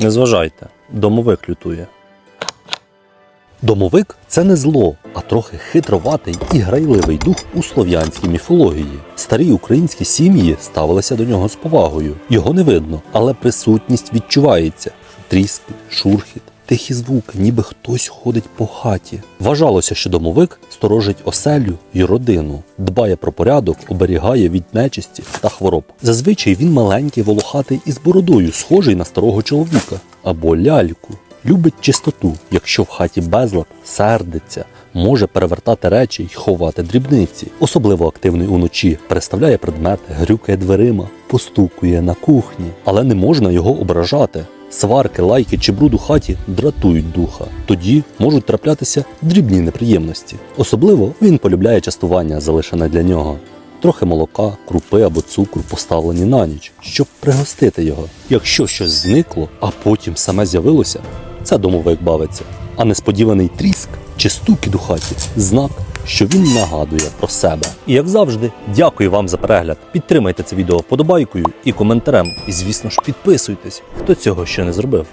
Не зважайте, домовик лютує. Домовик це не зло, а трохи хитроватий і грайливий дух у слов'янській міфології. Старі українські сім'ї ставилися до нього з повагою. Його не видно, але присутність відчувається. Тріски, шурхіт, тихі звуки, ніби хтось ходить по хаті. Вважалося, що домовик сторожить оселю і родину, дбає про порядок, оберігає від нечисті та хвороб. Зазвичай він маленький, волохатий із бородою, схожий на старого чоловіка або ляльку. Любить чистоту, якщо в хаті безлад, сердиться, може перевертати речі й ховати дрібниці. Особливо активний уночі, переставляє предмети, грюкає дверима, постукує на кухні, але не можна його ображати. Сварки, лайки чи бруд у хаті дратують духа. Тоді можуть траплятися дрібні неприємності. Особливо він полюбляє частування, залишене для нього. Трохи молока, крупи або цукру поставлені на ніч, щоб пригостити його. Якщо щось зникло, а потім саме з'явилося, це домовик бавиться. А несподіваний тріск чи стукіт у хаті знак, що він нагадує про себе. І як завжди, дякую вам за перегляд. Підтримайте це відео вподобайкою і коментарем. І звісно ж підписуйтесь, хто цього ще не зробив.